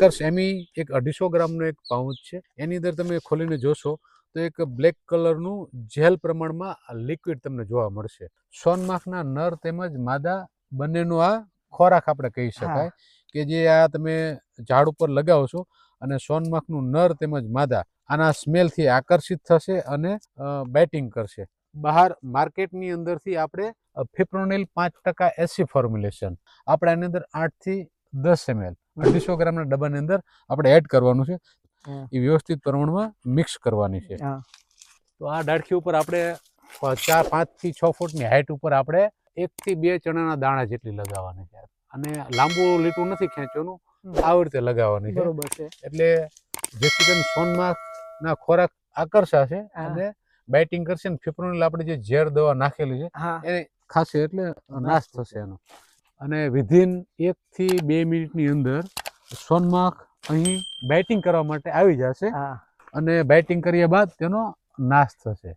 આકર્ષ semi એક અઢીસો ગ્રામનો એક પાઉચ છે. એની અંદર તમે ખોલીને જોશો તો એક બ્લેક કલરનું જેલ પ્રમાણમાં લિક્વિડ તમને જોવા મળશે. સોનમાખના નર તેમજ માદા બંનેનો આ ખોરાક આપણે કહી શકાય કે જે આ તમે ઝાડ ઉપર લગાવો છો અને સોનમાખનું નર તેમજ માદા આના સ્મેલથી આકર્ષિત થશે અને બેટિંગ કરશે. બહાર માર્કેટની અંદરથી આપણે ફિપ્રોનિલ પાંચ ટકા એસી ફોર્મ્યુલેશન આપણે આની અંદર આઠથી દસ એમએલ અઢીસો ગ્રામના ડબ્બાની અંદર આપણે એડ કરવાનું છે. એ વ્યવસ્થિત પ્રમાણમાં મિક્સ કરવાની છે. તો આ ડાળખી ઉપર આપણે ચાર ચાર પાંચથી છ ફૂટની હાઇટ ઉપર આપણે એકથી બે ચણાના દાણા જેટલી લગાવવાની છે. અને લાંબુ લીટું નથી ખેંચવાનું. આવી રીતે લગાવવાની છે. બરોબર છે. એટલે જેથી કરીને ના ખોરાક આકર્ષાશે. અને બેટિંગ કરશે ને ફિપ્રોનિલ આપણે જે ઝેર દવા નાખેલી છે એ ખાશે એટલે નાશ થશે એનો. અને વિધિન એકથી બે મિનિટની અંદર સોનમાખ અહીં બેટિંગ કરવા માટે આવી જશે. અને બેટિંગ કર્યા બાદ તેનો નાશ થશે.